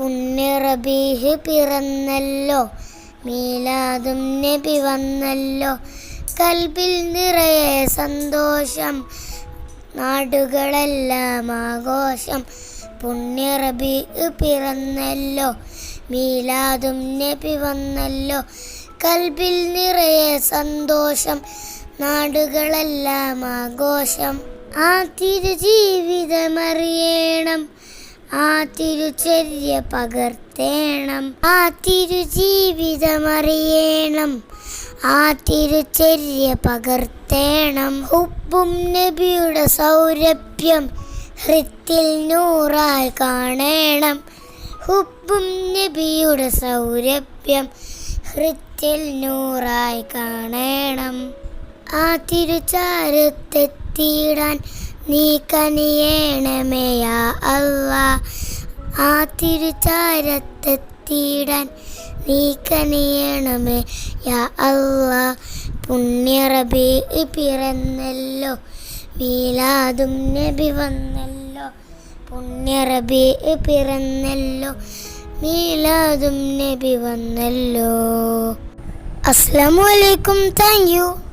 പുണ്യറബീഹ് പിറന്നല്ലോ മീലാദും നബി വന്നല്ലോ. കൽബിൽ നിറയെ സന്തോഷം നാടുകളെല്ലാം ആഘോഷം. പുണ്യറബി പിറന്നല്ലോ മീലാദും നബി വന്നല്ലോ. കൽബിൽ നിറയെ സന്തോഷം നാടുകളെല്ലാം ആഘോഷം. ആ തിരുജീവിതമറിയണം. ആ തിരുചര്യ പകർത്തേണം. ആ തിരുജീവിതമറിയണം ആ തിരുചര്യ പകർത്തേണം. ഉപ്പും നബിയുടെ സൗരഭ്യം ഹൃത്തിൽ നൂറായി കാണേണം. ഹുബും നബിയുടെ സൗരഭ്യം ഹൃത്തിൽ നൂറായി കാണേണം. ആ തിരുചാരത്തെത്തിയിടാൻ നീ കനിയേണമേയാ അല്ല ആ തിരുചാരത്തെത്തിയിടാൻ നീ കനിയേണമേ യാ അല്ല പുണ്യറബി പിറന്നല്ലോ മീലാദും നബി വന്നല്ലോ. പുണ്യറബി പിറന്നല്ലോ മീലാദും നബി വന്നല്ലോ. അസ്സലാമു അലൈക്കും താങ്ക് യു.